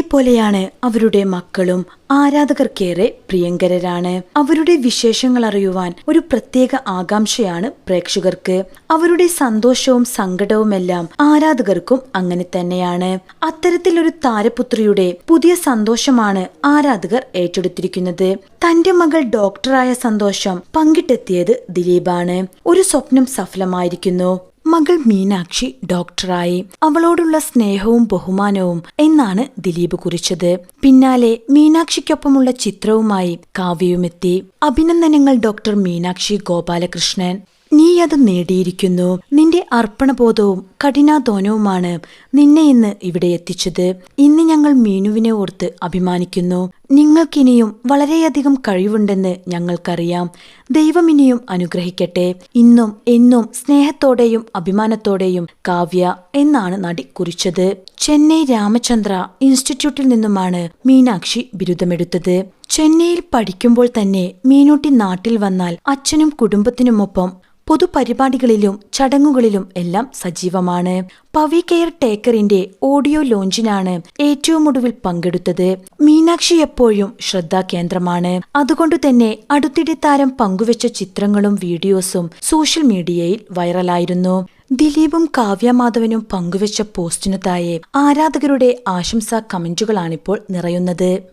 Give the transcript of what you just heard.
പോലെയാണ് അവരുടെ മക്കളും ആരാധകർക്കേറെ പ്രിയങ്കരരാണ്. അവരുടെ വിശേഷങ്ങൾ അറിയുവാൻ ഒരു പ്രത്യേക ആകാംക്ഷയാണ് പ്രേക്ഷകർക്ക്. അവരുടെ സന്തോഷവും സങ്കടവുമെല്ലാം ആരാധകർക്കും അങ്ങനെ തന്നെയാണ്. അത്തരത്തിലൊരു താരപുത്രിയുടെ പുതിയ സന്തോഷമാണ് ആരാധകർ ഏറ്റെടുത്തിരിക്കുന്നത്. തന്റെ മകൾ ഡോക്ടറായ സന്തോഷം പങ്കിട്ടെത്തിയത് ദിലീപാണ്. ഒരു സ്വപ്നം സഫലമായിരിക്കുന്നു. മകൾ മീനാക്ഷി ഡോക്ടറായി. അവളോടുള്ള സ്നേഹവും ബഹുമാനവും എന്നാണ് ദിലീപ് കുറിച്ചത്. പിന്നാലെ മീനാക്ഷിക്കൊപ്പമുള്ള ചിത്രവുമായി കാവ്യവുമെത്തി അഭിനന്ദനങ്ങൾ ഡോക്ടർ മീനാക്ഷി ഗോപാലകൃഷ്ണൻ. നീ അത് നേടിയിരിക്കുന്നു. നിന്റെ അർപ്പണബോധവും കഠിനാധ്വാനവുമാണ് നിന്നെ ഇന്ന് ഇവിടെ എത്തിച്ചത്. ഇന്ന് ഞങ്ങൾ മീനുവിനെ ഓർത്ത് അഭിമാനിക്കുന്നു. നിങ്ങൾക്കിനിയും വളരെയധികം കഴിവുണ്ടെന്ന് ഞങ്ങൾക്കറിയാം. ദൈവം ഇനിയും അനുഗ്രഹിക്കട്ടെ. ഇന്നും എന്നും സ്നേഹത്തോടെയും അഭിമാനത്തോടെയും കാവ്യ എന്നാണ് നടി കുറിച്ചത്. ചെന്നൈ രാമചന്ദ്ര ഇൻസ്റ്റിറ്റ്യൂട്ടിൽ നിന്നുമാണ് മീനാക്ഷി ബിരുദമെടുത്തത്. ചെന്നൈയിൽ പഠിക്കുമ്പോൾ തന്നെ മീനൂട്ടി നാട്ടിൽ വന്നാൽ അച്ഛനും കുടുംബത്തിനുമൊപ്പം പൊതുപരിപാടികളിലും ചടങ്ങുകളിലും എല്ലാം സജീവമാണ്. പവി കെയർ ടേക്കറിന്റെ ഓഡിയോ ലോഞ്ചിനാണ് ഏറ്റവും ഒടുവിൽ പങ്കെടുത്തത്. മീനാക്ഷി എപ്പോഴും ശ്രദ്ധാകേന്ദ്രമാണ് അതുകൊണ്ട് തന്നെ അടുത്തിടെ താരം പങ്കുവച്ച ചിത്രങ്ങളും വീഡിയോസും സോഷ്യൽ മീഡിയയിൽ വൈറലായിരുന്നു. ദിലീപും കാവ്യമാധവനും പങ്കുവച്ച പോസ്റ്റിനു താഴെ ആരാധകരുടെ ആശംസാ കമന്റുകളാണിപ്പോൾ നിറയുന്നത്.